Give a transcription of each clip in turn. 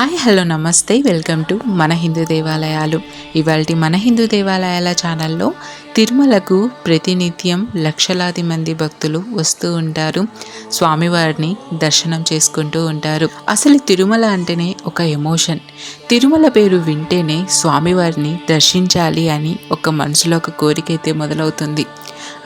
Hi hello నమస్తే. Welcome to మన హిందూ దేవాలయాలు. ఇవాళ మన హిందూ దేవాలయాల ఛానల్లో తిరుమలకు ప్రతినిత్యం లక్షలాది మంది భక్తులు వస్తూ ఉంటారు. స్వామివారిని దర్శనం చేసుకుంటూ ఉంటారు. అసలు తిరుమల అంటేనే ఒక ఎమోషన్. తిరుమల పేరు వింటేనే స్వామివారిని దర్శించాలి అని ఒక మనసులో ఒక కోరిక అయితే మొదలవుతుంది.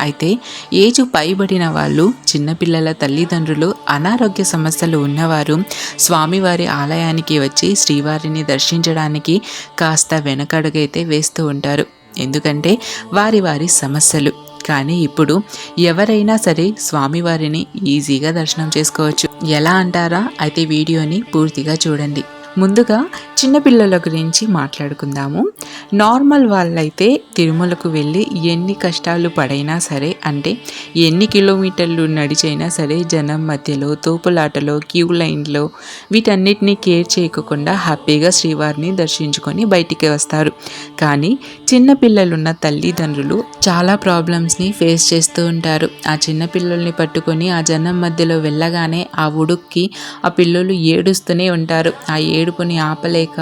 అయితే ఏజు పైబడిన వాళ్ళు చిన్నపిల్లల తల్లిదండ్రులు అనారోగ్య సమస్యలు ఉన్నవారు స్వామివారి ఆలయానికి వచ్చి శ్రీవారిని దర్శించడానికి కాస్త వెనకడుగైతే వేస్తూ ఉంటారు. ఎందుకంటే వారి వారి సమస్యలు. కానీ ఇప్పుడు ఎవరైనా సరే స్వామివారిని ఈజీగా దర్శనం చేసుకోవచ్చు. ఎలా అంటారా? అయితే వీడియోని పూర్తిగా చూడండి. ముందుగా చిన్నపిల్లల గురించి మాట్లాడుకుందాము. నార్మల్ వాళ్ళైతే తిరుమలకు వెళ్ళి ఎన్ని కష్టాలు పడైనా సరే అంటే ఎన్ని కిలోమీటర్లు నడిచైనా సరే జనం మధ్యలో తోపులాటలో క్యూ లైన్లో వీటన్నిటిని కేర్ చేయకుండా హ్యాపీగా శ్రీవారిని దర్శించుకొని బయటికి వస్తారు. కానీ చిన్నపిల్లలున్న తల్లిదండ్రులు చాలా ప్రాబ్లమ్స్ని ఫేస్ చేస్తూ ఉంటారు. ఆ చిన్నపిల్లల్ని పట్టుకొని ఆ జనం మధ్యలో వెళ్ళగానే ఆ ఉడుక్కి ఆ పిల్లలు ఏడుస్తూనే ఉంటారు. ఆ ఏడుపుని ఆపలేక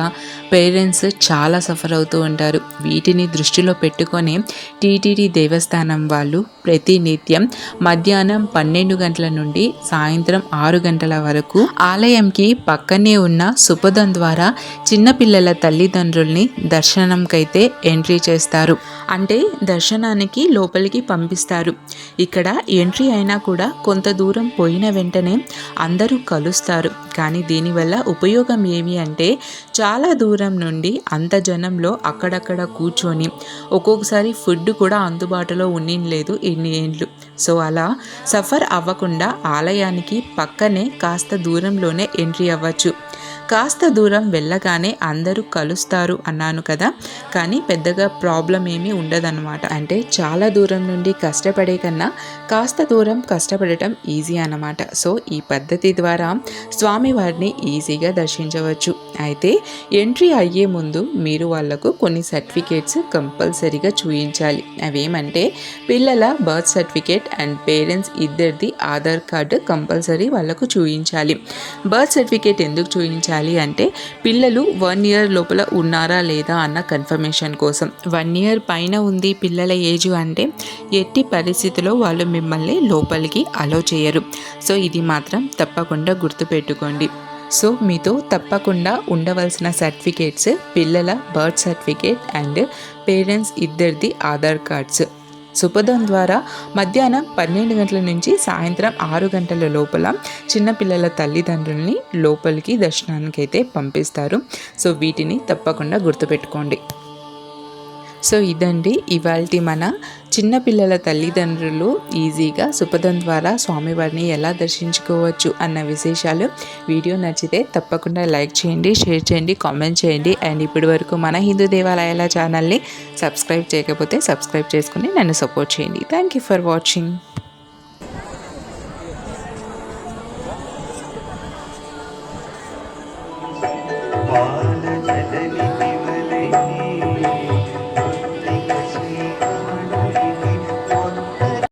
పేరెంట్స్ చాలా సఫర్ అవుతూ ఉంటారు. వీటిని దృష్టిలో పెట్టుకొని టీటీడీ దేవస్థానం వాళ్ళు ప్రతినిత్యం మధ్యాహ్నం పన్నెండు గంటల నుండి సాయంత్రం ఆరు గంటల వరకు ఆలయంకి పక్కనే ఉన్న సుపదం ద్వారా చిన్నపిల్లల తల్లిదండ్రుల్ని దర్శనంకైతే ఎంట్రీ చేస్తారు. అంటే దర్శనానికి లోపలికి పంపిస్తారు. ఇక్కడ ఎంట్రీ అయినా కూడా కొంత దూరం పోయిన వెంటనే అందరూ కలుస్తారు. కానీ దీనివల్ల ఉపయోగం ఏమి అంటే చాలా దూరం నుండి అంత జనంలో అక్కడక్కడ కూర్చొని ఒక్కొక్కసారి ఫుడ్ కూడా అందుబాటులో ఉండి లేదు ఇన్ని ఏండ్లు. సో అలా సఫర్ అవ్వకుండా ఆలయానికి పక్కనే కాస్త దూరంలోనే ఎంట్రీ అవ్వచ్చు. కాస్త దూరం వెళ్ళగానే అందరూ కలుస్తారు అన్నాను కదా. కానీ పెద్దగా ప్రాబ్లం ఏమీ ఉండదన్నమాట. అంటే చాలా దూరం నుండి కష్టపడే కన్నా కాస్త దూరం కష్టపడటం ఈజీ అన్నమాట. సో ఈ పద్ధతి ద్వారా స్వామివారిని ఈజీగా దర్శించవచ్చు. అయితే ఎంట్రీ అయ్యే ముందు మీరు వాళ్ళకు కొన్ని సర్టిఫికేట్స్ కంపల్సరీగా చూపించాలి అవేమంటే పిల్లల బర్త్ సర్టిఫికేట్ అండ్ పేరెంట్స్ ఇద్దరిది ఆధార్ కార్డు కంపల్సరీ వాళ్ళకు చూపించాలి బర్త్ సర్టిఫికేట్ ఎందుకు చూపించాలి చేయాలి అంటే పిల్లలు వన్ ఇయర్ లోపల ఉన్నారా లేదా అన్న కన్ఫర్మేషన్ కోసం. వన్ ఇయర్ పైన ఉంది పిల్లల ఏజ్ అంటే ఎట్టి పరిస్థితిలో వాళ్ళు మిమ్మల్ని లోపలికి అలో చేయరు. సో ఇది మాత్రం తప్పకుండా గుర్తుపెట్టుకోండి. సో మీతో తప్పకుండా ఉండవలసిన సర్టిఫికేట్స్ పిల్లల బర్త్ సర్టిఫికేట్ అండ్ పేరెంట్స్ ఇద్దరిది ఆధార్ కార్డ్స్. సుపదం ద్వారా మధ్యాహ్నం పన్నెండు గంటల నుంచి సాయంత్రం ఆరు గంటల లోపల చిన్నపిల్లల తల్లిదండ్రుల్ని లోపలికి దర్శనానికి అయితే పంపిస్తారు. సో వీటిని తప్పకుండా గుర్తుపెట్టుకోండి. సో ఇదండి ఇవాళ మన చిన్నపిల్లల తల్లిదండ్రులు ఈజీగా సుపథం ద్వారా స్వామివారిని ఎలా దర్శించుకోవచ్చు అన్న విశేషాలు. వీడియో నచ్చితే తప్పకుండా లైక్ చేయండి షేర్ చేయండి కామెంట్ చేయండి. అండ్ ఇప్పటి వరకు మన హిందూ దేవాలయాల ఛానల్ని సబ్స్క్రైబ్ చేయకపోతే సబ్స్క్రైబ్ చేసుకుని నన్ను సపోర్ట్ చేయండి. Thank you for watching.